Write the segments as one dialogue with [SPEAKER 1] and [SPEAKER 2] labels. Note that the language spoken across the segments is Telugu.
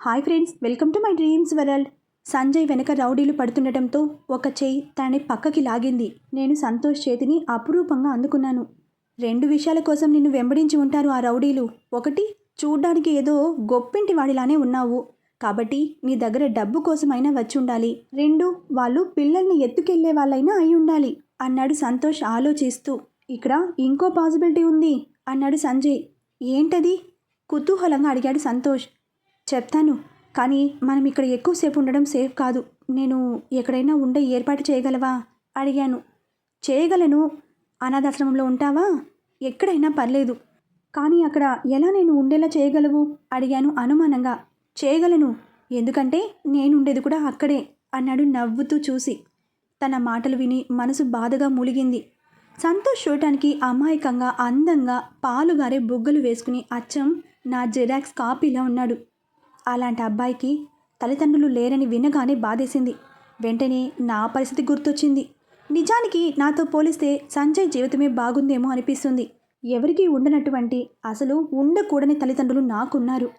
[SPEAKER 1] Hi friends welcome to my dreams world. Sanjay వెనక రౌడీలు పడుతుండటంతో ఒక చేయి తనని పక్కకి లాగింది. నేను సంతోష్ చేతిని అపురూపంగా అందుకున్నాను. రెండు విషయాల కోసం నిన్ను వెంబడించి ఉంటారు ఆ రౌడీలు. ఒకటి చూడ్డానికి ఏదో గొప్పింటి వాడిలానే ఉన్నావు. కాబట్టి నీ దగ్గర డబ్బు కోసమైనా వచ్చి ఉండాలి. రెండు వాళ్ళు పిల్లల్ని ఎత్తుకెళ్ళే వాళ్ళైనా అయి ఉండాలి అన్నాడు సంతోష్ ఆలోచిస్తూ. ఇక్కడ ఇంకో పాసిబిలిటీ ఉంది అన్నాడు సంజయ్. ఏంటది? కుతూహలంగా అడిగాడు సంతోష్. చెప్తాను. కానీ మనం ఇక్కడ ఎక్కువసేపు ఉండడం సేఫ్ కాదు. నేను ఎక్కడైనా ఉండే ఏర్పాటు చేయగలవా? అడిగాను. చేయగలను. అనాథాశ్రమంలో ఉంటావా? ఎక్కడైనా పర్లేదు. కానీ అక్కడ ఎలా నేను ఉండేలా చేయగలవు? అడిగాను అనుమానంగా. చేయగలను. ఎందుకంటే నేను ఉండేది కూడా అక్కడే అన్నాడు నవ్వుతూ చూసి. తన మాటలు విని మనసు బాధగా మూలిగింది. సంతోష్ చూడటానికి అమాయకంగా అందంగా పాలుగారే బుగ్గలు వేసుకుని అచ్చం నా జెరాక్స్ కాపీలా ఉన్నాడు. అలాంటి అబ్బాయికి తల్లిదండ్రులు లేరని వినగానే బాధేసింది. వెంటనే నా పరిస్థితి గుర్తొచ్చింది. నిజానికి నాతో పోలిస్తే సంజయ్ జీవితమే బాగుందేమో అనిపిస్తుంది. ఎవరికీ ఉండనటువంటి అసలు ఉండకూడని తల్లిదండ్రులు నాకున్నారు.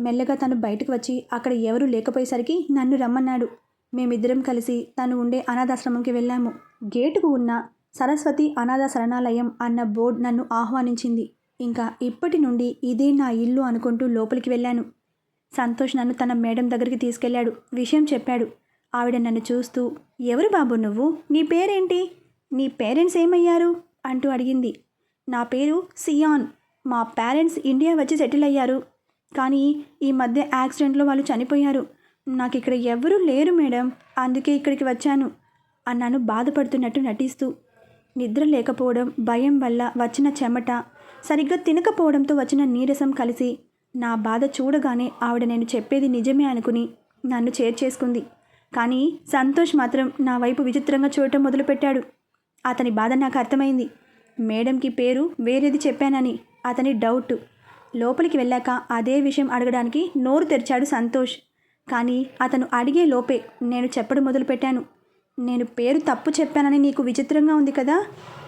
[SPEAKER 1] మెల్లగా తను బయటకు వచ్చి అక్కడ ఎవరూ లేకపోయేసరికి నన్ను రమ్మన్నాడు. మేమిద్దరం కలిసి తను ఉండే అనాథాశ్రమంకి వెళ్ళాము. గేటుకు ఉన్న సరస్వతి అనాథ శరణాలయం అన్న బోర్డు నన్ను ఆహ్వానించింది. ఇంకా ఇప్పటి నుండి ఇదే నా ఇల్లు అనుకుంటూ లోపలికి వెళ్ళాను. సంతోష్ నన్ను తన మేడం దగ్గరికి తీసుకెళ్ళాడు. విషయం చెప్పాడు. ఆవిడ నన్ను చూస్తూ ఎవరు బాబు నువ్వు? నీ పేరేంటి? నీ పేరెంట్స్ ఏమయ్యారు? అంటూ అడిగింది. నా పేరు సియాన్. మా పేరెంట్స్ ఇండియా వచ్చి సెటిల్ అయ్యారు. కానీ ఈ మధ్య యాక్సిడెంట్లో వాళ్ళు చనిపోయారు. నాకు ఇక్కడ ఎవరూ లేరు మేడం. అందుకే ఇక్కడికి వచ్చాను అన్నాను బాధపడుతున్నట్టు నటిస్తూ. నిద్ర లేకపోవడం భయం వల్ల వచ్చిన చెమట సరిగ్గా తినకపోవడంతో వచ్చిన నీరసం కలిసి నా బాధ చూడగానే ఆవిడ నేను చెప్పేది నిజమే అనుకుని నన్ను చేర్చేసుకుంది కానీ సంతోష్ మాత్రం నా వైపు విచిత్రంగా చూడటం మొదలుపెట్టాడు. అతని బాధ నాకు అర్థమైంది. మేడంకి పేరు వేరేది చెప్పానని అతని డౌట్. లోపలికి వెళ్ళాక అదే విషయం అడగడానికి నోరు తెరిచాడు సంతోష్. కానీ అతను అడిగే లోపే నేను చెప్పడం మొదలుపెట్టాను. నేను పేరు తప్పు చెప్పానని నీకు విచిత్రంగా ఉంది కదా?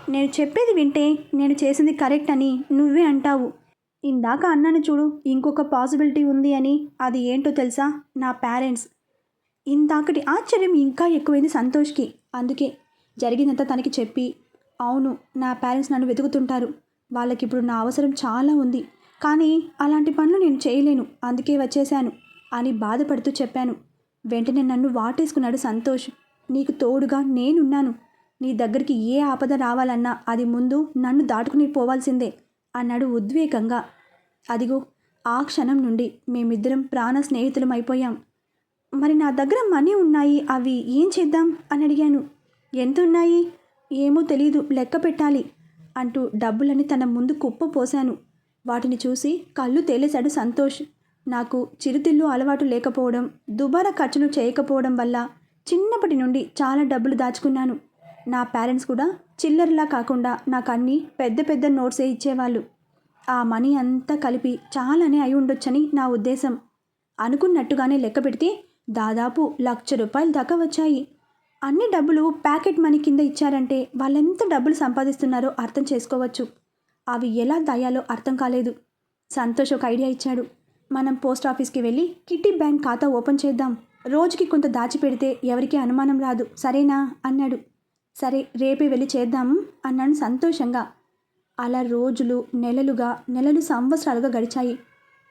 [SPEAKER 1] నేను చెప్పేది వింటే నేను చేసింది కరెక్ట్ అని నువ్వే అంటావు. ఇందాక అన్నాను చూడు ఇంకొక పాసిబిలిటీ ఉంది అని. అది ఏంటో తెలుసా? నా పేరెంట్స్. ఇందాకటి ఆశ్చర్యం ఇంకా ఎక్కువైంది సంతోష్కి. అందుకే జరిగిందంతా తనకి చెప్పి అవును నా పేరెంట్స్ నన్ను వెతుకుతుంటారు. వాళ్ళకి ఇప్పుడు నా అవసరం చాలా ఉంది. కానీ అలాంటి పనులు నేను చేయలేను. అందుకే వచ్చేశాను అని బాధపడుతూ చెప్పాను. వెంటనే నన్ను వాటేసుకున్నాడు సంతోష్. నీకు తోడుగా నేనున్నాను. నీ దగ్గరికి ఏ ఆపద రావాలన్నా అది ముందు నన్ను దాటుకుని పోవాల్సిందే. అన్నాడు ఉద్వేగంగా. అదిగో ఆ క్షణం నుండి మేమిద్దరం ప్రాణ స్నేహితులం అయిపోయాం. మరి నా దగ్గర మనీ ఉన్నాయి అవి ఏం చేద్దాం? అని అడిగాను. ఎంత ఉన్నాయి ఏమో తెలీదు లెక్క పెట్టాలి అంటూ డబ్బులని తన ముందు కుప్ప పోశాను. వాటిని చూసి కళ్ళు తేలేశాడు సంతోష్. నాకు చిరుతిల్లు అలవాటు లేకపోవడం దుబారా ఖర్చులు చేయకపోవడం వల్ల చిన్నప్పటి నుండి చాలా డబ్బులు దాచుకున్నాను. నా పేరెంట్స్ కూడా చిల్లరలా కాకుండా నాకు అన్నీ పెద్ద పెద్ద నోట్సే ఇచ్చేవాళ్ళు. ఆ మనీ అంతా కలిపి చాలానే అయి ఉండొచ్చని నా ఉద్దేశం. అనుకున్నట్టుగానే లెక్క పెడితే దాదాపు లక్ష రూపాయలు దాకా వచ్చాయి. అన్ని డబ్బులు ప్యాకెట్ మనీ కింద ఇచ్చారంటే వాళ్ళెంత డబ్బులు సంపాదిస్తున్నారో అర్థం చేసుకోవచ్చు. అవి ఎలా దాయాలో అర్థం కాలేదు. సంతోష్ ఒక ఐడియా ఇచ్చాడు. మనం పోస్ట్ ఆఫీస్కి వెళ్ళి కిట్టి బ్యాంక్ ఖాతా ఓపెన్ చేద్దాం. రోజుకి కొంత దాచిపెడితే ఎవరికీ అనుమానం రాదు. సరేనా? అన్నాడు. సరే రేపే వెళ్ళి చేద్దాం అన్నాను సంతోషంగా. అలా రోజులు నెలలుగా నెలలు సంవత్సరాలుగా గడిచాయి.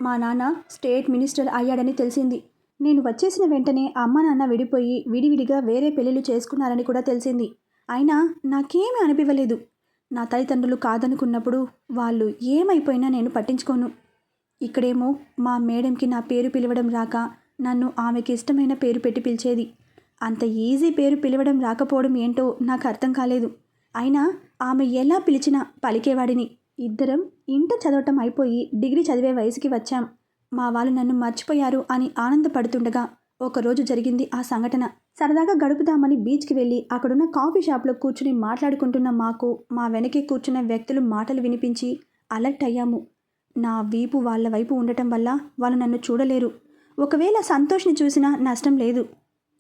[SPEAKER 1] మా నాన్న స్టేట్ మినిస్టర్ అయ్యాడని తెలిసింది. నేను వచ్చేసిన వెంటనే అమ్మ నాన్న విడిపోయి విడివిడిగా వేరే పెళ్ళిళ్ళు చేసుకున్నారని కూడా తెలిసింది. అయినా నాకేమీ అనిపించలేదు నా తల్లిదండ్రులు కాదనుకున్నప్పుడు వాళ్ళు ఏమైపోయినా నేను పట్టించుకోను. ఇక్కడేమో మా మేడంకి నా పేరు పిలవడం రాక నన్ను ఆమెకి ఇష్టమైన పేరు పెట్టి పిలిచేది. అంత ఈజీ పేరు పిలవడం రాకపోవడం ఏంటో నాకు అర్థం కాలేదు. అయినా ఆమె ఎలా పిలిచినా పలికేవాడిని. ఇద్దరం ఇంటర్ చదవటం అయిపోయి డిగ్రీ చదివే వయసుకి వచ్చాం. మా వాళ్ళు నన్ను మర్చిపోయారు అని ఆనందపడుతుండగా ఒకరోజు జరిగింది ఆ సంఘటన. సరదాగా గడుపుదామని బీచ్కి వెళ్ళి అక్కడున్న కాఫీ షాప్లో కూర్చుని మాట్లాడుకుంటున్న మాకు మా వెనకే కూర్చున్న వ్యక్తులు మాటలు వినిపించి అలర్ట్ అయ్యాము. నా వీపు వాళ్ళ వైపు ఉండటం వల్ల వాళ్ళు నన్ను చూడలేరు. ఒకవేళ సంతోష్ని చూసినా నష్టం లేదు.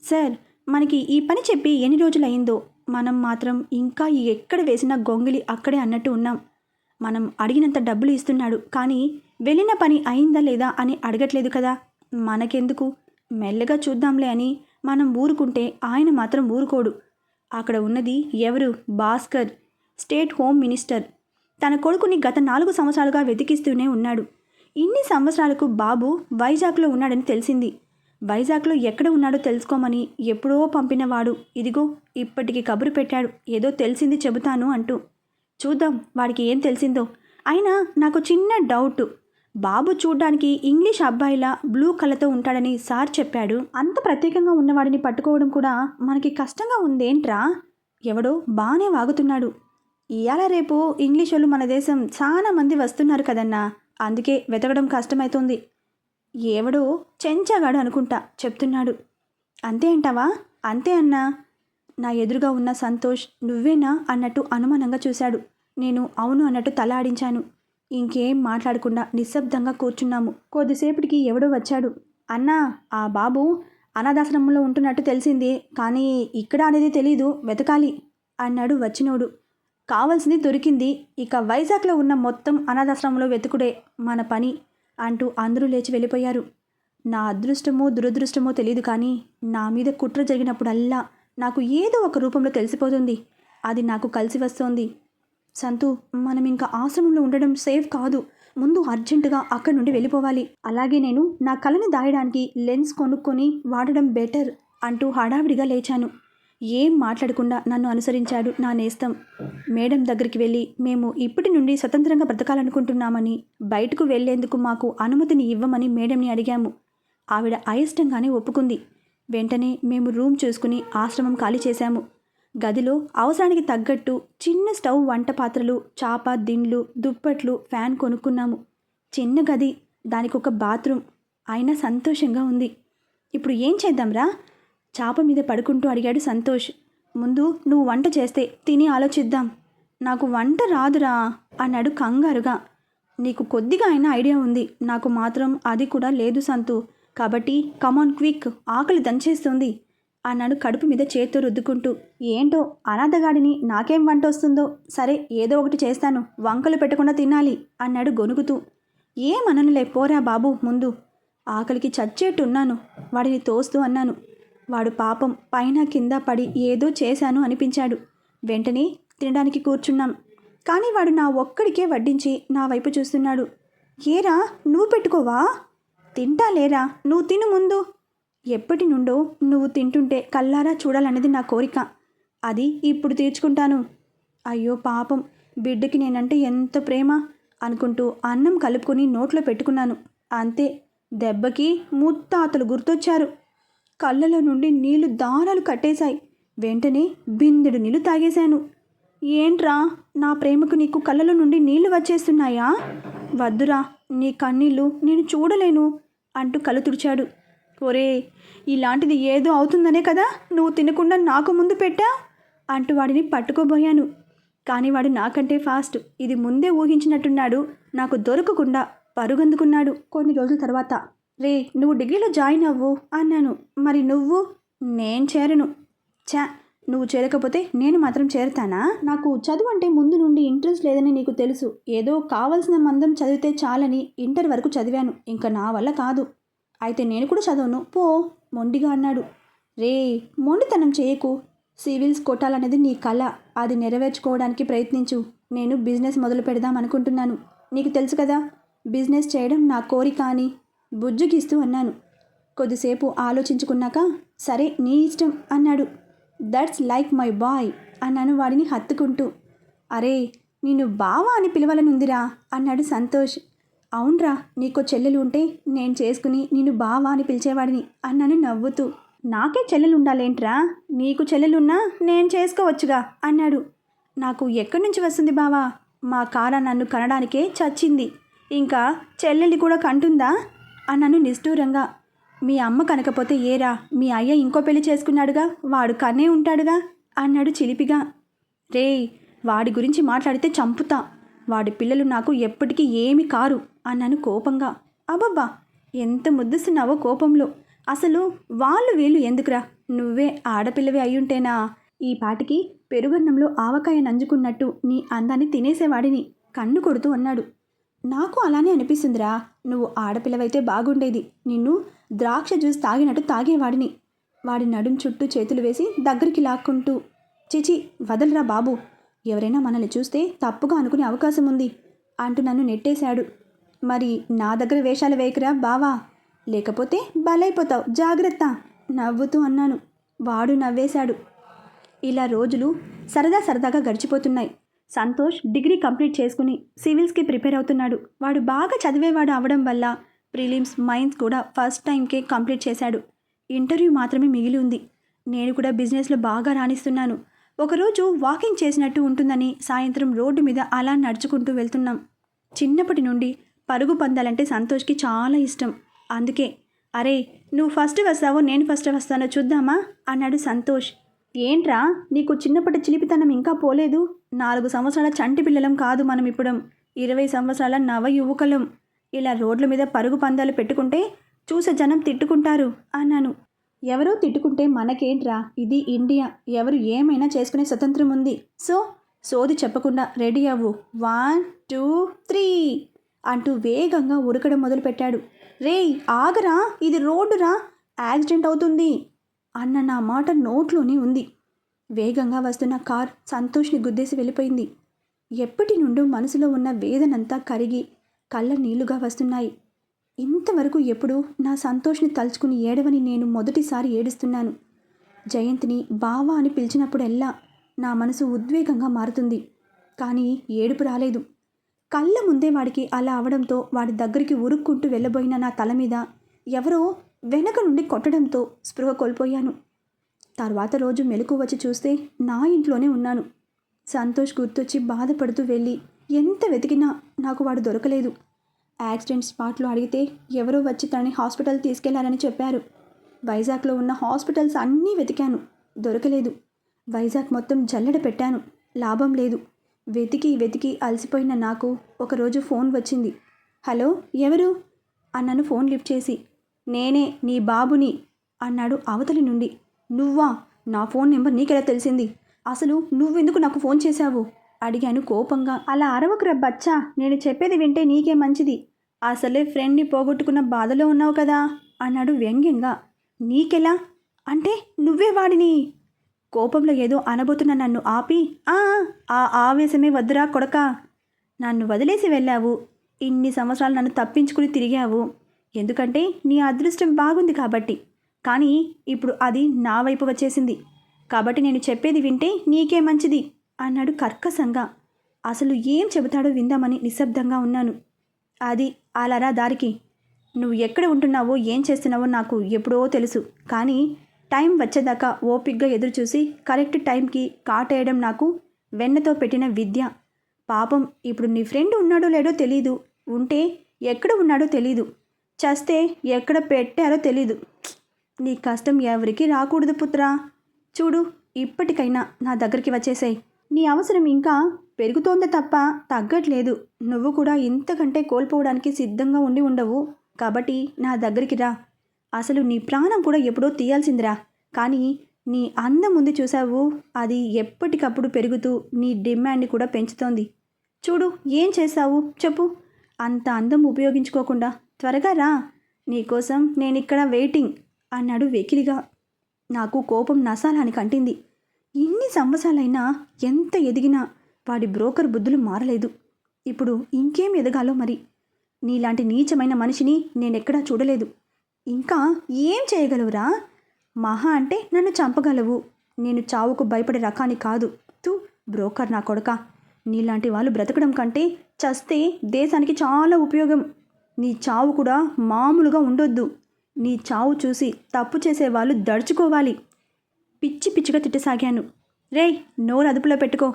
[SPEAKER 1] సార్ మనకి ఈ పని చెప్పి ఎన్ని రోజులయ్యిందో మనం మాత్రం ఇంకా ఎక్కడ వేసిన గొంగిలి అక్కడే అన్నట్టు ఉన్నాం. మనం అడిగినంత డబ్బులు ఇస్తున్నాడు కానీ వెళ్ళిన పని అయిందా లేదా అని అడగట్లేదు కదా? మనకెందుకు? మెల్లగా చూద్దాంలే అని మనం ఊరుకుంటే ఆయన మాత్రం ఊరుకోడు. అక్కడ ఉన్నది ఎవరు? Bhaskar state home minister. తన కొడుకుని గత నాలుగు సంవత్సరాలుగా వెతికిస్తూనే ఉన్నాడు. ఇన్ని సంవత్సరాలకు బాబు వైజాగ్లో ఉన్నాడని తెలిసింది. వైజాగ్లో ఎక్కడ ఉన్నాడో తెలుసుకోమని ఎప్పుడో పంపినవాడు. ఇదిగో ఇప్పటికి కబురు పెట్టాడు. ఏదో తెలిసింది చెబుతాను అంటూ. చూద్దాం వాడికి ఏం తెలిసిందో. అయినా నాకు చిన్న డౌట్. బాబు చూడ్డానికి ఇంగ్లీష్ అబ్బాయిలా బ్లూ కలర్తో ఉంటాడని సార్ చెప్పాడు. అంత ప్రత్యేకంగా ఉన్నవాడిని పట్టుకోవడం కూడా మనకి కష్టంగా ఉందేంట్రా? ఎవడో బాగానే వాగుతున్నాడు. ఇవాళ రేపు ఇంగ్లీష్ వాళ్ళు మన దేశం చాలా మంది వస్తున్నారు కదన్నా. అందుకే వెతకడం కష్టమవుతుంది ఎవడో చెంచాగాడు అనుకుంటా చెప్తున్నాడు. అంతే అంటావా? అంతే అన్నా. నా ఎదురుగా ఉన్న సంతోష్ నువ్వేనా అన్నట్టు అనుమానంగా చూశాడు. నేను అవును అన్నట్టు తల ఆడించాను. ఇంకేం మాట్లాడకుండా నిశ్శబ్దంగా కూర్చున్నాము. కొద్దిసేపటికి ఎవడో వచ్చాడు. అన్నా ఆ బాబు అనాథాశ్రమంలో ఉంటున్నట్టు తెలిసింది. కానీ ఇక్కడ అనేది తెలీదు. వెతకాలి అన్నాడు వచ్చినోడు. కావాల్సింది దొరికింది. ఇక వైజాగ్లో ఉన్న మొత్తం అనాథాశ్రమంలో వెతుకుడే మన పని. అంటూ అందరూ లేచి వెళ్ళిపోయారు. నా అదృష్టమో దురదృష్టమో తెలియదు కానీ నా మీద కుట్ర జరిగినప్పుడల్లా నాకు ఏదో ఒక రూపంలో తెలిసిపోతుంది. అది నాకు కలిసి వస్తోంది. సంతు మనం ఇంకా ఆశ్రమంలో ఉండడం సేఫ్ కాదు. ముందు అర్జెంటుగా అక్కడి నుండి వెళ్ళిపోవాలి. అలాగే నేను నా కళని దాయడానికి లెన్స్ కొనుక్కొని వాడడం బెటర్ అంటూ హడావిడిగా లేచాను. ఏం మాట్లాడకుండా నన్ను అనుసరించాడు నా నేస్తం. మేడం దగ్గరికి వెళ్ళి మేము ఇప్పటి నుండి స్వతంత్రంగా బ్రతకాలనుకుంటున్నామని బయటకు వెళ్ళేందుకు మాకు అనుమతిని ఇవ్వమని మేడంని అడిగాము. ఆవిడ అయిష్టంగానే ఒప్పుకుంది. వెంటనే మేము రూమ్ చూసుకుని ఆశ్రమం ఖాళీ చేశాము. గదిలో అవసరానికి తగ్గట్టు చిన్న స్టవ్ వంట పాత్రలు చాప దిండ్లు దుప్పట్లు ఫ్యాన్ కొనుక్కున్నాము. చిన్న గది దానికి ఒక బాత్రూమ్. అయినా సంతోషంగా ఉంది. ఇప్పుడు ఏం చేద్దాంరా? చాప మీద పడుకుంటూ అడిగాడు సంతోష్. ముందు నువ్వు వంట చేస్తే తిని ఆలోచిద్దాం. నాకు వంట రాదురా అన్నాడు కంగారుగా. నీకు కొద్దిగా అయినా ఐడియా ఉంది. నాకు మాత్రం అది కూడా లేదు సంతు. కాబట్టి కమాన్ క్విక్ ఆకలి దంచేస్తుంది అన్నాడు కడుపు మీద చేత్తో రుద్దుకుంటూ. ఏంటో అనాథగాడిని నాకేం వంట వస్తుందో? సరే ఏదో ఒకటి చేస్తాను. వంకలు పెట్టకుండా తినాలి అన్నాడు గొనుగుతూ. ఏమననులే పోరా బాబు ముందు. ఆకలికి చచ్చేట్టున్నాను. వాడిని తోస్తూ అన్నాను. వాడు పాపం పైన కింద పడి ఏదో చేశాను అనిపించాడు. వెంటనే తినడానికి కూర్చున్నాం. కానీ వాడు నా ఒక్కడికే వడ్డించి నా వైపు చూస్తున్నాడు. ఏరా నువ్వు పెట్టుకోవా? తింటా లేరా? నువ్వు తిను ముందు. ఎప్పటి నుండో నువ్వు తింటుంటే కల్లారా చూడాలనేది నా కోరిక. అది ఇప్పుడు తీర్చుకుంటాను. అయ్యో పాపం బిడ్డకి నేనంటే ఎంత ప్రేమ అనుకుంటూ అన్నం కలుపుకొని నోట్లో పెట్టుకున్నాను. అంతే దెబ్బకి ముత్తాతలు గుర్తొచ్చారు. కళ్ళలో నుండి నీళ్ళు దారాలు కట్టేశాయి. వెంటనే బిందెడు నీళ్ళు తాగేశాను. ఏంట్రా? నా ప్రేమకు నీకు కళ్ళలో నుండి నీళ్ళు వచ్చేస్తున్నాయా? వద్దురా నీ కన్నీళ్ళు నేను చూడలేను అంటూ కళ్ళు తుడిచాడు. ఒరే ఇలాంటిది ఏదో అవుతుందనే కదా? నువ్వు తినకుండా నాకు ముందు పెట్టా? అంటూ వాడిని పట్టుకోబోయాను. కానీ వాడు నాకంటే ఫాస్ట్. ఇది ముందే ఊహించినట్టున్నాడు. నాకు దొరకకుండా పరుగందుకున్నాడు. కొన్ని రోజుల తర్వాత రే నువ్వు డిగ్రీలో జాయిన్ అవ్వు అన్నాను. మరి నువ్వు? నేను చేరను. చా నువ్వు చేరకపోతే నేను మాత్రం చేరతానా? నాకు చదువు అంటే ముందు నుండి ఇంట్రెస్ట్ లేదని నీకు తెలుసు. ఏదో కావలసిన మందం చదివితే చాలని ఇంటర్ వరకు చదివాను. ఇంకా నా వల్ల కాదు. అయితే నేను కూడా చదవను. పో మొండిగా అన్నాడు. రే మొండితనం చేయకు. సివిల్స్ కొట్టాలనేది నీ కళ అది నెరవేర్చుకోవడానికి ప్రయత్నించు. నేను బిజినెస్ మొదలు పెడదాం అనుకుంటున్నాను. నీకు తెలుసు కదా బిజినెస్ చేయడం నా కోరిక అని. బుజ్జుగిస్తూ అన్నాను. కొద్దిసేపు ఆలోచించుకున్నాక సరే నీ ఇష్టం అన్నాడు. దట్స్ లైక్ మై బాయ్ అన్నాను వాడిని హత్తుకుంటూ. అరే నిన్ను బావా అని పిలవాలనుందిరా అన్నాడు సంతోష్. అవునరా నీకో చెల్లెలు ఉంటే నేను చేసుకుని నిన్ను బావా అని పిలిచేవాడిని అన్నాను నవ్వుతూ. నాకే చెల్లెలు ఉండాలేంట్రా నీకు చెల్లెలున్నా నేను చేసుకోవచ్చుగా అన్నాడు. నాకు ఎక్కడి నుంచి వస్తుంది బావా? మా కార నన్ను కనడానికే చచ్చింది. ఇంకా చెల్లెలి కూడా కంటుందా? అన్నాను నిష్ఠూరంగా. మీ అమ్మ కనకపోతే ఏరా? మీ అయ్య ఇంకో పెళ్ళి చేసుకున్నాడుగా? వాడు కన్నే ఉంటాడుగా? అన్నాడు చిలిపిగా. రే వాడి గురించి మాట్లాడితే చంపుతా. వాడి పిల్లలు నాకు ఎప్పటికీ ఏమి కారు అన్నాను కోపంగా. అబ్బబ్బా ఎంత ముద్దుస్తున్నావో కోపంలో. అసలు వాళ్ళు వీళ్ళు ఎందుకురా? నువ్వే ఆడపిల్లవి అయ్యుంటేనా? ఈ పాటికి పెరుగన్నంలో ఆవకాయ నంజుకున్నట్టు నీ అందాన్ని తినేసేవాడిని. కన్ను కొడుతూ అన్నాడు. నాకు అలానే అనిపిస్తుందిరా. నువ్వు ఆడపిల్లవైతే బాగుండేది. నిన్ను ద్రాక్ష జ్యూస్ తాగినట్టు తాగేవాడిని. వాడి నడుం చుట్టూ చేతులు వేసి దగ్గరికి లాక్కుంటూ చిచి వదలరా బాబు. ఎవరైనా మనల్ని చూస్తే తప్పుగా అనుకునే అవకాశం ఉంది అంటూ నన్ను నెట్టేశాడు. మరి నా దగ్గర వేషాలు వేయకురా బావా. లేకపోతే బలైపోతావు. జాగ్రత్త నవ్వుతూ అన్నాను. వాడు నవ్వేశాడు. ఇలా రోజులు సరదా సరదాగా గడిచిపోతున్నాయి. సంతోష్ డిగ్రీ కంప్లీట్ చేసుకుని సివిల్స్కి ప్రిపేర్ అవుతున్నాడు. వాడు బాగా చదివేవాడు అవడం వల్ల ప్రిలిమ్స్ మైన్స్ కూడా ఫస్ట్ టైంకే కంప్లీట్ చేశాడు. ఇంటర్వ్యూ మాత్రమే మిగిలి ఉంది. నేను కూడా బిజినెస్లో బాగా రాణిస్తున్నాను. ఒకరోజు వాకింగ్ చేసినట్టు ఉంటుందని సాయంత్రం రోడ్డు మీద అలా నడుచుకుంటూ వెళ్తున్నాం. చిన్నప్పటి నుండి పరుగు పందాలంటే సంతోష్కి చాలా ఇష్టం. అందుకే అరే నువ్వు ఫస్ట్ వస్తావో నేను ఫస్ట్ వస్తానో చూద్దామా? అన్నాడు సంతోష్. ఏంట్రా నీకు చిన్నప్పటి చిలిపితనం ఇంకా పోలేదు? నాలుగు సంవత్సరాల చంటి పిల్లలం కాదు మనం ఇప్పుడు. ఇరవై సంవత్సరాల నవ యువకులం. ఇలా రోడ్ల మీద పరుగు పందాలు పెట్టుకుంటే చూసే జనం తిట్టుకుంటారు అన్నాను. ఎవరో తిట్టుకుంటే మనకేంట్రా? ఇది ఇండియా. ఎవరు ఏమైనా చేసుకునే స్వతంత్రం ఉంది. సో సోది చెప్పకుండా రెడీ అవ్వు. వన్ టూ త్రీ అంటూ వేగంగా ఉరకడం మొదలుపెట్టాడు. రేయ్ ఆగరా. ఇది రోడ్డురా. యాక్సిడెంట్ అవుతుంది అన్న నా మాట నోట్లోనే ఉంది. వేగంగా వస్తున్న కార్ సంతోష్ని గుద్దేసి వెళ్ళిపోయింది. ఎప్పటి నుండో మనసులో ఉన్న వేదనంతా కరిగి కళ్ళ నీళ్ళుగా వస్తున్నాయి. ఇంతవరకు ఎప్పుడూ నా సంతోష్ని తలుచుకుని ఏడవని నేను మొదటిసారి ఏడుస్తున్నాను. జయంత్ని బావా అని పిలిచినప్పుడెల్లా నా మనసు ఉద్వేగంగా మారుతుంది. కానీ ఏడుపు రాలేదు. కళ్ళ ముందే వాడికి అలా అవడంతో వాడి దగ్గరికి ఉరుక్కుంటూ వెళ్ళబోయిన నా తల మీద ఎవరో వెనక నుండి కొట్టడంతో స్పృహ కోల్పోయాను. తర్వాత రోజు మెలకు వచ్చి చూస్తే నా ఇంట్లోనే ఉన్నాను. సంతోష్ గుర్తొచ్చి బాధపడుతూ వెళ్ళి ఎంత వెతికినా నాకు వాడు దొరకలేదు. యాక్సిడెంట్ స్పాట్లో అడిగితే ఎవరో వచ్చి తనని హాస్పిటల్ తీసుకెళ్ళారని చెప్పారు. వైజాగ్లో ఉన్న హాస్పిటల్స్ అన్నీ వెతికాను. దొరకలేదు. వైజాగ్ మొత్తం జల్లెడ పెట్టాను. లాభం లేదు. వెతికి వెతికి అలసిపోయిన నాకు ఒకరోజు ఫోన్ వచ్చింది. హలో ఎవరు అన్నను ఫోన్ లిఫ్ట్ చేసి. నేనే నీ బాబుని అన్నాడు అవతలి నుండి. నువ్వా? నా ఫోన్ నెంబర్ నీకెలా తెలిసింది? అసలు నువ్వెందుకు నాకు ఫోన్ చేశావు? అడిగాను కోపంగా. అలా అరవకురా బచ్చా నేను చెప్పేది వింటే నీకే మంచిది. అసలే ఫ్రెండ్ని పోగొట్టుకున్న బాధలో ఉన్నావు కదా? అన్నాడు వ్యంగ్యంగా. నీకెలా? అంటే నువ్వే వాడిని? కోపంలో ఏదో అనబోతున్న నన్ను ఆపి "ఆ, ఆ ఆవేశమే వద్దురా కొడక. నన్ను వదిలేసి వెళ్ళావు. ఇన్ని సంవత్సరాలు నన్ను తప్పించుకుని తిరిగావు. ఎందుకంటే నీ అదృష్టం బాగుంది కాబట్టి. కానీ ఇప్పుడు అది నా వైపు వచ్చేసింది. కాబట్టి నేను చెప్పేది వింటే నీకే మంచిది అన్నాడు కర్కశంగా. అసలు ఏం చెబుతాడో విందామని నిశ్శబ్దంగా ఉన్నాను. అది అలారా దారికి నువ్వు ఎక్కడ ఉంటున్నావో ఏం చేస్తున్నావో నాకు ఎప్పుడో తెలుసు. కానీ టైం వచ్చేదాకా ఓపిక్గా ఎదురుచూసి కరెక్ట్ టైంకి కాటేయడం నాకు వెన్నతో పెట్టిన విద్య. పాపం ఇప్పుడు నీ ఫ్రెండ్ ఉన్నాడో లేడో తెలీదు. ఉంటే ఎక్కడ ఉన్నాడో తెలీదు. చస్తే ఎక్కడ పెట్టారో తెలీదు. నీ కష్టం ఎవరికి రాకూడదు పుత్రా. చూడు ఇప్పటికైనా నా దగ్గరికి వచ్చేసాయి. నీ అవసరం ఇంకా పెరుగుతోంది తప్ప తగ్గట్లేదు. నువ్వు కూడా ఇంతకంటే కోల్పోవడానికి సిద్ధంగా ఉండి ఉండవు. కాబట్టి నా దగ్గరికి రా. అసలు నీ ప్రాణం కూడా ఎప్పుడో తీయాల్సిందిరా. కానీ నీ అందం ఉంది చూసావు అది ఎప్పటికప్పుడు పెరుగుతూ నీ డిమాండ్ని కూడా పెంచుతోంది. చూడు ఏం చేశావు? చెప్పు. అంత అందం ఉపయోగించుకోకుండా త్వరగా రా. నీకోసం నేనిక్కడ వెయిటింగ్. అన్నాడు వెకిలిగా. నాకు కోపం నసాలాని అంటింది ఇన్ని సంవత్సరాలైనా ఎంత ఎదిగినా వాడి బ్రోకర్ బుద్ధులు మారలేదు. ఇప్పుడు ఇంకేం ఎదగాలో మరి? నీలాంటి నీచమైన మనిషిని నేనెక్కడా చూడలేదు. ఇంకా ఏం చేయగలవురా? మహా అంటే నన్ను చంపగలవు. నేను చావుకు భయపడే రకాన్ని కాదు. తూ బ్రోకర్ నా కొడక. నీలాంటి వాళ్ళు బ్రతకడం కంటే చస్తే దేశానికి చాలా ఉపయోగం. నీ చావు కూడా మామూలుగా ఉండొద్దు. నీ చావు చూసి తప్పు చేసేవాళ్ళు దడుచుకోవాలి. పిచ్చి పిచ్చిగా తిట్టసాగాను. రే నోరు అదుపులో పెట్టుకో.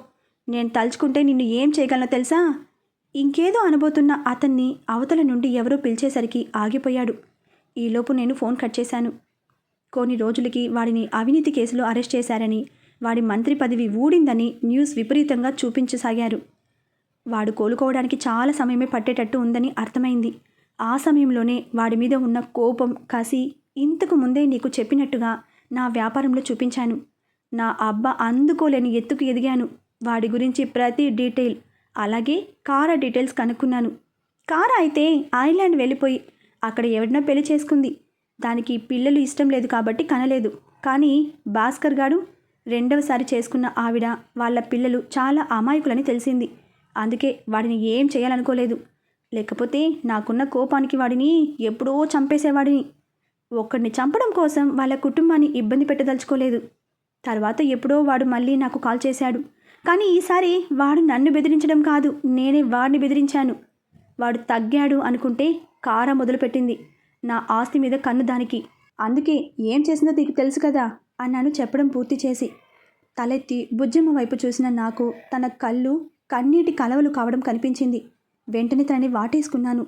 [SPEAKER 1] నేను తలుచుకుంటే నిన్ను ఏం చేయగలనో తెలుసా? ఇంకేదో అనబోతున్న అతన్ని అవతల నుండి ఎవరో పిలిచేసరికి ఆగిపోయాడు. ఈలోపు నేను ఫోన్ కట్ చేశాను. కొన్ని రోజులకి వాడిని అవినీతి కేసులో అరెస్ట్ చేశారని వాడి మంత్రి పదవి ఊడిందని న్యూస్ విపరీతంగా చూపించసాగారు. వాడు కోలుకోవడానికి చాలా సమయమే పట్టేటట్టు ఉందని అర్థమైంది. ఆ సమయంలోనే వాడి మీద ఉన్న కోపం కసి ఇంతకు ముందే నీకు చెప్పినట్టుగా నా వ్యాపారంలో చూపించాను. నా అబ్బ అందుకోలేని ఎత్తుకు ఎదిగాను. వాడి గురించి ప్రతి డీటెయిల్ అలాగే కారా డీటెయిల్స్ కనుక్కున్నాను. కార అయితే ఐర్లాండ్ వెళ్ళిపోయి అక్కడ ఎవరినో పెళ్ళి చేసుకుంది. దానికి పిల్లలు ఇష్టం లేదు కాబట్టి కనలేదు. కానీ భాస్కర్ గాడు రెండవసారి చేసుకున్న ఆవిడ వాళ్ళ పిల్లలు చాలా అమాయకులని తెలిసింది. అందుకే వాడిని ఏం చేయాలనుకోలేదు. లేకపోతే నాకున్న కోపానికి వాడిని ఎప్పుడో చంపేసేవాడిని. ఒక్కడిని చంపడం కోసం వాళ్ళ కుటుంబాన్ని ఇబ్బంది పెట్టదలుచుకోలేదు. తర్వాత ఎప్పుడో వాడు మళ్ళీ నాకు కాల్ చేశాడు. కానీ ఈసారి వాడు నన్ను బెదిరించడం కాదు నేనే వాడిని బెదిరించాను. వాడు తగ్గాడు అనుకుంటే కార మొదలుపెట్టింది నా ఆస్తి మీద కన్ను దానికి. అందుకే ఏం చేసిందో నీకు తెలుసు కదా అన్నాను చెప్పడం పూర్తి చేసి. తలెత్తి బుజ్జమ్మ వైపు చూసిన నాకు తన కళ్ళు కన్నీటి కలవలు కావడం కనిపించింది. వెంటనే తనని వాటేసుకున్నాను.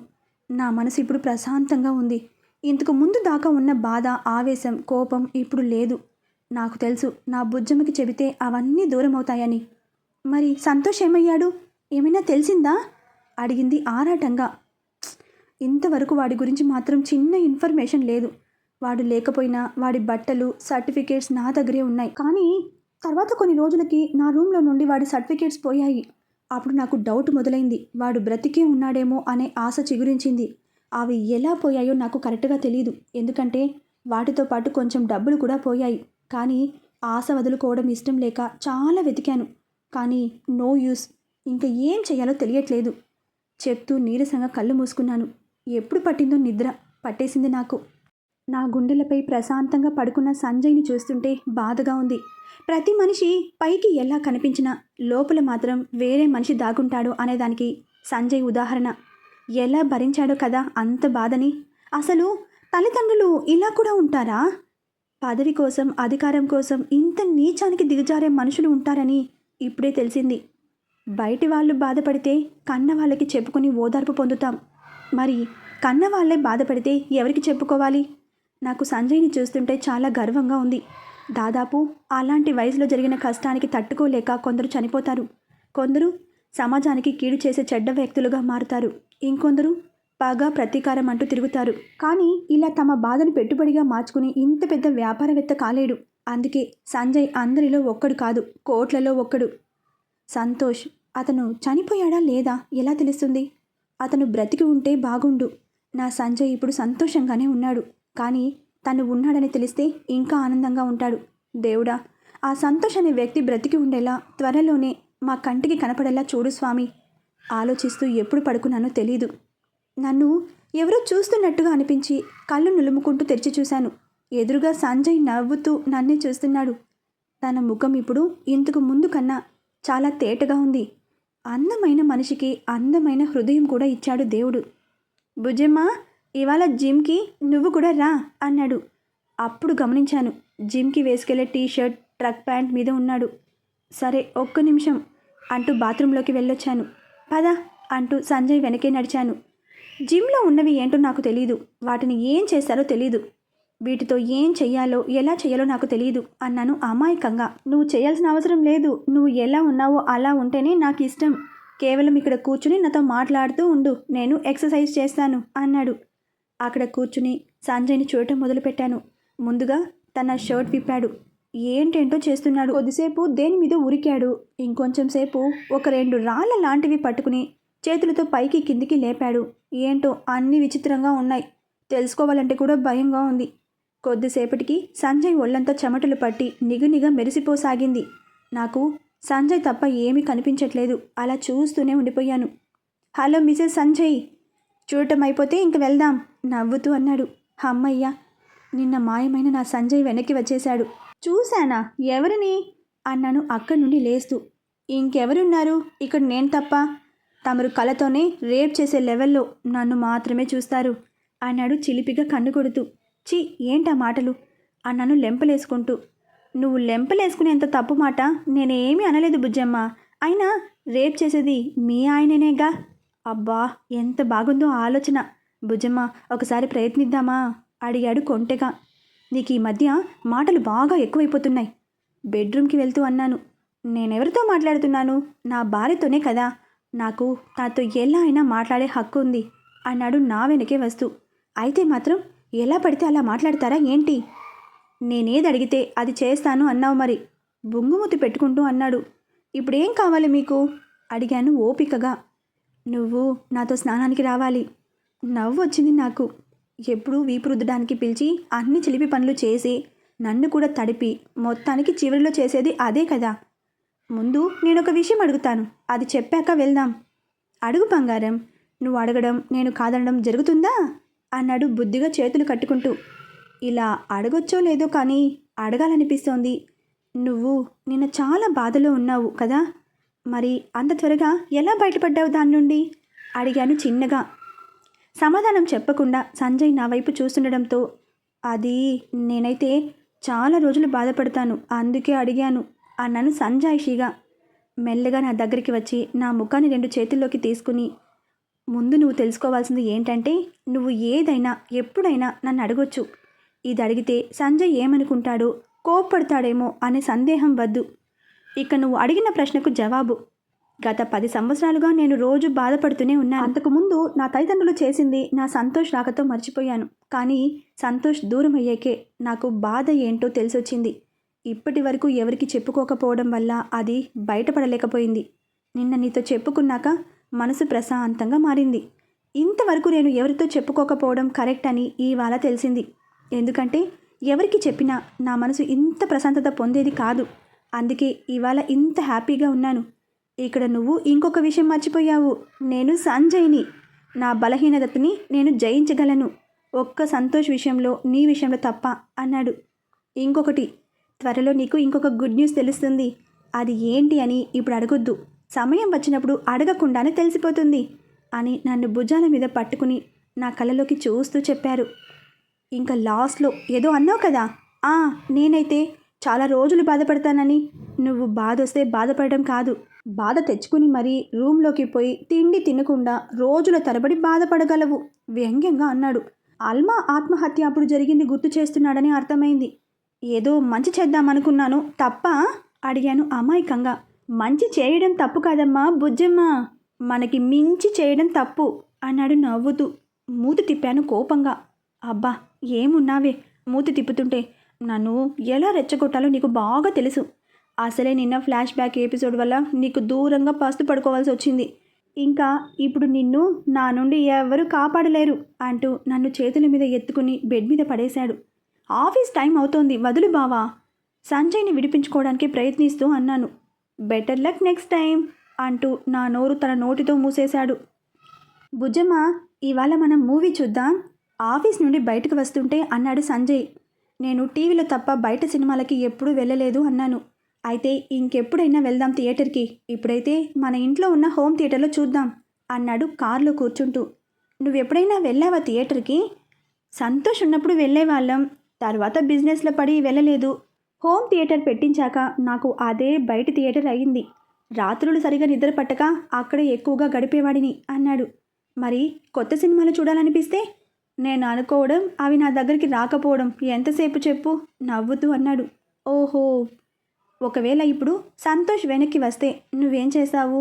[SPEAKER 1] నా మనసు ఇప్పుడు ప్రశాంతంగా ఉంది. ఇంతకు ముందు దాకా ఉన్న బాధ ఆవేశం కోపం ఇప్పుడు లేదు. నాకు తెలుసు నా బుజ్జమ్మకి చెబితే అవన్నీ దూరం అవుతాయని. మరి సంతోష్ ఏమయ్యాడు? ఏమైనా తెలిసిందా? అడిగింది ఆరాటంగా. ఇంతవరకు వాడి గురించి మాత్రం చిన్న ఇన్ఫర్మేషన్ లేదు. వాడు లేకపోయినా వాడి బట్టలు సర్టిఫికేట్స్ నా దగ్గరే ఉన్నాయి. కానీ తర్వాత కొన్ని రోజులకి నా రూమ్లో నుండి వాడి సర్టిఫికేట్స్ పోయాయి. అప్పుడు నాకు డౌట్ మొదలైంది. వాడు బ్రతికే ఉన్నాడేమో అనే ఆశ చిగురించింది. అవి ఎలా పోయాయో నాకు కరెక్ట్గా తెలియదు ఎందుకంటే వాటితో పాటు కొంచెం డబ్బులు కూడా పోయాయి. కానీ ఆశ వదులుకోవడం ఇష్టం లేక చాలా వెతికాను. కానీ నో యూస్. ఇంకా ఏం చేయాలో తెలియట్లేదు. చెప్తూ నీరసంగా కళ్ళు మూసుకున్నాను. ఎప్పుడు పట్టిందో నిద్ర. పట్టేసింది నాకు. నా గుండెలపై ప్రశాంతంగా పడుకున్న సంజయ్ని చూస్తుంటే బాధగా ఉంది. ప్రతి మనిషి పైకి ఎలా కనిపించినా లోపల మాత్రం వేరే మనిషి దాగుంటాడు అనేదానికి సంజయ్ ఉదాహరణ. ఎలా భరించాడో కదా అంత బాధని. అసలు తల్లిదండ్రులు ఇలా కూడా ఉంటారా? పదవి కోసం అధికారం కోసం ఇంత నీచానికి దిగజారే మనుషులు ఉంటారని ఇప్పుడే తెలిసింది. బయటి వాళ్ళు బాధపడితే కన్న వాళ్ళకి చెప్పుకొని ఓదార్పు పొందుతాం. మరి కన్న వాళ్ళే బాధపడితే ఎవరికి చెప్పుకోవాలి? నాకు సంజయ్ని చూస్తుంటే చాలా గర్వంగా ఉంది. దాదాపు అలాంటి వయసులో జరిగిన కష్టానికి తట్టుకోలేక కొందరు చనిపోతారు. కొందరు సమాజానికి కీడు చేసే చెడ్డ వ్యక్తులుగా మారుతారు. ఇంకొందరు బాగా ప్రతీకారం అంటూ తిరుగుతారు. కానీ ఇలా తమ బాధను పెట్టుబడిగా మార్చుకుని ఇంత పెద్ద వ్యాపారవేత్త కాలేడు. అందుకే సంజయ్ అందరిలో ఒక్కడు కాదు కోట్లలో ఒక్కడు. సంతోష్ అతను చనిపోయాడా లేదా? ఎలా తెలుస్తుంది? అతను బ్రతికి ఉంటే బాగుండు. నా సంజయ్ ఇప్పుడు సంతోషంగానే ఉన్నాడు. కానీ తను ఉన్నాడని తెలిస్తే ఇంకా ఆనందంగా ఉంటాడు. దేవుడా ఆ సంతోష్ అనే వ్యక్తి బ్రతికి ఉండేలా త్వరలోనే మా కంటికి కనపడేలా చూడు స్వామి. ఆలోచిస్తూ ఎప్పుడు పడుకున్నానో తెలీదు. నన్ను ఎవరో చూస్తున్నట్టుగా అనిపించి కళ్ళు నులుముకుంటూ తెరిచి చూశాను. ఎదురుగా సంజయ్ నవ్వుతూ నన్నే చూస్తున్నాడు. తన ముఖం ఇప్పుడు ఇంతకు ముందు కన్నా చాలా తేటగా ఉంది. అందమైన మనిషికి అందమైన హృదయం కూడా ఇచ్చాడు దేవుడు. భుజమ్మా ఇవాళ జిమ్కి నువ్వు కూడా రా అన్నాడు. అప్పుడు గమనించాను జిమ్కి వేసుకెళ్ళే టీ షర్ట్ ట్రక్ ప్యాంట్ మీద ఉన్నాడు. సరే ఒక్క నిమిషం అంటూ బాత్రూంలోకి వెళ్ళొచ్చాను. పద అంటూ సంజయ్ వెనకే నడిచాను. జిమ్లో ఉన్నవి ఏంటో నాకు తెలియదు వాటిని ఏం చేస్తారో తెలీదు. వీటితో ఏం చెయ్యాలో ఎలా చేయాలో నాకు తెలియదు అన్నాను అమాయకంగా. నువ్వు చేయాల్సిన అవసరం లేదు నువ్వు ఎలా ఉన్నావో అలా ఉంటేనే నాకు ఇష్టం కేవలం ఇక్కడ కూర్చుని నాతో మాట్లాడుతూ ఉండు నేను ఎక్సర్సైజ్ చేస్తాను అన్నాడు. అక్కడ కూర్చుని సంజయ్ని చూడటం మొదలుపెట్టాను. ముందుగా తన షర్ట్ విప్పాడు. ఏంటేంటో చేస్తున్నాడు. కొద్దిసేపు దేని మీద ఉరికాడు. ఇంకొంచెం సేపు ఒక రెండు రాళ్ళ లాంటివి పట్టుకుని చేతులతో పైకి కిందికి లేపాడు. ఏంటో అన్ని విచిత్రంగా ఉన్నాయి. తెలుసుకోవాలంటే కూడా భయంగా ఉంది. కొద్దిసేపటికి సంజయ్ ఒళ్ళంతా చెమటలు పట్టి నిగనిగా మెరిసిపోసాగింది. నాకు సంజయ్ తప్ప ఏమీ కనిపించట్లేదు. అలా చూస్తూనే ఉండిపోయాను. Hello Mrs Sanjay! చూడటం అయిపోతే ఇంక వెళ్దాం నవ్వుతూ అన్నాడు. అమ్మయ్య నిన్న మాయమైన నా సంజయ్ వెనక్కి వచ్చేశాడు. చూశానా? ఎవరిని? అన్నాను అక్కడి నుండి లేస్తూ. ఇంకెవరున్నారు? ఇక్కడ నేను తప్ప. తమరు కలతోనే రేప్ చేసే లెవెల్లో నన్ను మాత్రమే చూస్తారు అన్నాడు చిలిపిగా కన్ను కొడుతూ. చి ఏంటా మాటలు? అన్నాను లెంపలేసుకుంటూ. నువ్వు లెంపలేసుకునేంత తప్పు మాట నేనేమీ అనలేదు బుజ్జమ్మ. అయినా రేప్ చేసేది మీ ఆయననేగా? అబ్బా ఎంత బాగుందో ఆలోచన. భుజమ్మా ఒకసారి ప్రయత్నిద్దామా? అడిగాడు కొంటెగా. నీకు ఈ మధ్య మాటలు బాగా ఎక్కువైపోతున్నాయి. బెడ్రూమ్కి వెళ్తూ అన్నాను. నేనెవరితో మాట్లాడుతున్నాను? నా భార్యతోనే కదా. నాకు నాతో ఎలా అయినా మాట్లాడే హక్కు ఉంది అన్నాడు నా వెనకే వస్తూ. అయితే మాత్రం ఎలా పడితే అలా మాట్లాడతారా ఏంటి? నేనేది అడిగితే అది చేస్తాను అన్నావు మరి. బొంగుమూతి పెట్టుకుంటూ అన్నాడు. ఇప్పుడేం కావాలి మీకు? అడిగాను ఓపికగా. నువ్వు నాతో స్నానానికి రావాలి. నవ్వు వచ్చింది నాకు. ఎప్పుడూ వీపు రుద్దడానికి పిలిచి అన్ని చిలిపి పనులు చేసి నన్ను కూడా తడిపి మొత్తానికి చివరిలో చేసేది అదే కదా. ముందు నేను ఒక విషయం అడుగుతాను. అది చెప్పాక వెళ్దాం. అడుగు బంగారం. నువ్వు అడగడం నేను కాదనడం జరుగుతుందా? అన్నాడు బుద్ధిగా చేతులు కట్టుకుంటూ. ఇలా అడగొచ్చో లేదో కానీ అడగాలనిపిస్తోంది. నువ్వు నిన్న చాలా బాధలో ఉన్నావు కదా. మరి అంత త్వరగా ఎలా బయటపడ్డావు దాని నుండి? అడిగాను చిన్నగా. సమాధానం చెప్పకుండా సంజయ్ నా వైపు చూస్తుండడంతో అది నేనైతే చాలా రోజులు బాధపడతాను అందుకే అడిగాను అన్నాను సంజాయిషిగా. మెల్లగా నా దగ్గరికి వచ్చి నా ముఖాన్ని రెండు చేతుల్లోకి తీసుకుని ముందు నువ్వు తెలుసుకోవాల్సింది ఏంటంటే నువ్వు ఏదైనా ఎప్పుడైనా నన్ను అడగొచ్చు. ఇది అడిగితే సంజయ్ ఏమనుకుంటాడో కోప్పడతాడేమో అనే సందేహం వద్దు. ఇక నువ్వు అడిగిన ప్రశ్నకు జవాబు. గత పది సంవత్సరాలుగా నేను రోజు బాధపడుతూనే ఉన్నాను. అంతకుముందు నా తల్లిదండ్రులు చేసింది నా సంతోష్ రాకతో మర్చిపోయాను. కానీ సంతోష్ దూరం అయ్యాకే నాకు బాధ ఏంటో తెలిసొచ్చింది. ఇప్పటి వరకు ఎవరికి చెప్పుకోకపోవడం వల్ల అది బయటపడలేకపోయింది. నిన్న నీతో చెప్పుకున్నాక మనసు ప్రశాంతంగా మారింది. ఇంతవరకు నేను ఎవరితో చెప్పుకోకపోవడం కరెక్ట్ అని ఇవాళ తెలిసింది. ఎందుకంటే ఎవరికి చెప్పినా నా మనసు ఇంత ప్రశాంతత పొందేది కాదు. అందుకే ఇవాళ ఇంత హ్యాపీగా ఉన్నాను. ఇక్కడ నువ్వు ఇంకొక విషయం మర్చిపోయావు. నేను సంజయ్ని. నా బలహీనతని నేను జయించగలను. ఒక్క సంతోష్ విషయంలో నీ విషయంలో తప్ప అన్నాడు. ఇంకొకటి త్వరలో నీకు ఇంకొక గుడ్ న్యూస్ తెలుస్తుంది. అది ఏంటి అని ఇప్పుడు అడగొద్దు. సమయం వచ్చినప్పుడు అడగకుండానే తెలిసిపోతుంది అని నన్ను భుజాల మీద పట్టుకుని నా కళ్ళలోకి చూస్తూ చెప్పారు. ఇంకా లాస్ట్లో ఏదో అన్నావు కదా? నేనైతే చాలా రోజులు బాధపడతానని. నువ్వు బాధ వస్తే బాధపడడం కాదు. బాధ తెచ్చుకుని మరీ రూమ్లోకి పోయి తిండి తినకుండా రోజుల తరబడి బాధపడగలవు వ్యంగ్యంగా అన్నాడు. అల్మా ఆత్మహత్య అప్పుడు జరిగింది గుర్తు చేస్తున్నాడని అర్థమైంది. ఏదో మంచి చేద్దామనుకున్నాను తప్ప? అడిగాను అమాయకంగా. మంచి చేయడం తప్పు కాదమ్మా బుజ్జమ్మ. మనకి మించి చేయడం తప్పు అన్నాడు నవ్వుతూ. మూతి తిప్పాను కోపంగా. అబ్బా ఏమున్నావే? మూతి తిప్పుతుంటే నన్ను ఎలా రెచ్చగొట్టాలో నీకు బాగా తెలుసు. అసలే నిన్న ఫ్లాష్ బ్యాక్ ఎపిసోడ్ వల్ల నీకు దూరంగా పస్తు పడుకోవాల్సి వచ్చింది. ఇంకా ఇప్పుడు నిన్ను నా నుండి ఎవరు కాపాడలేరు అంటూ నన్ను చేతుల మీద ఎత్తుకుని బెడ్ మీద పడేశాడు. ఆఫీస్ టైం అవుతోంది వదులు బావా. సంజయ్ని విడిపించుకోవడానికి ప్రయత్నిస్తూ అన్నాను. బెటర్ లక్ నెక్స్ట్ టైం అంటూ నా నోరు తన నోటితో మూసేశాడు. భుజమా ఇవాళ మనం మూవీ చూద్దాం. ఆఫీస్ నుండి బయటకు వస్తుంటే అన్నాడు సంజయ్. నేను టీవీలో తప్ప బయట సినిమాలకి ఎప్పుడూ వెళ్ళలేదు అన్నాను. అయితే ఇంకెప్పుడైనా వెళ్దాం థియేటర్కి? ఇప్పుడైతే మన ఇంట్లో ఉన్న హోమ్ థియేటర్లో చూద్దాం అన్నాడు కారులో కూర్చుంటూ. నువ్వెప్పుడైనా వెళ్ళావా థియేటర్కి? సంతోష్ ఉన్నప్పుడు వెళ్ళేవాళ్ళం. తర్వాత బిజినెస్లో పడి వెళ్ళలేదు. హోమ్ థియేటర్ పెట్టించాక నాకు అదే బయట థియేటర్ అయ్యింది రాత్రులు సరిగా నిద్ర పట్టక అక్కడే ఎక్కువగా గడిపేవాడిని అన్నాడు. మరి కొత్త సినిమాలు చూడాలనిపిస్తే నేను అనుకోవడం అవి నా దగ్గరికి రాకపోవడం. ఎంతసేపు చెప్పు? నవ్వుతూ అన్నాడు. ఓహో! ఒకవేళ ఇప్పుడు సంతోష్ వెనక్కి వస్తే నువ్వేం చేశావు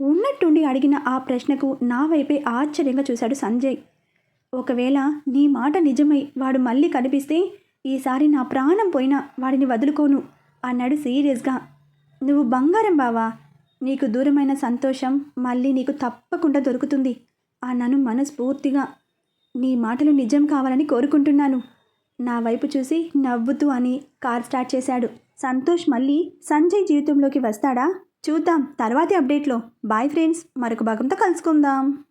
[SPEAKER 1] ఉన్నట్టుండి అడిగిన ఆ ప్రశ్నకు నా వైపే ఆశ్చర్యంగా చూశాడు సంజయ్. ఒకవేళ నీ మాట నిజమై వాడు మళ్ళీ కనిపిస్తే ఈసారి నా ప్రాణం పోయినా వాడిని వదులుకోను అన్నాడు సీరియస్గా. నువ్వు బంగారం బావా! నీకు దూరమైన సంతోషం మళ్ళీ నీకు తప్పకుండా దొరుకుతుంది అన్నాను మనస్ఫూర్తిగా నీ మాటలు నిజం కావాలని కోరుకుంటున్నాను. నా వైపు చూసి నవ్వుతూ అని కార్ స్టార్ట్ చేశాడు. సంతోష్ మళ్ళీ సంజయ్ జీవితంలోకి వస్తాడా? చూద్దాం. తర్వాతి అప్డేట్లో. Bye friends. మరొక భాగంతో కలుసుకుందాం.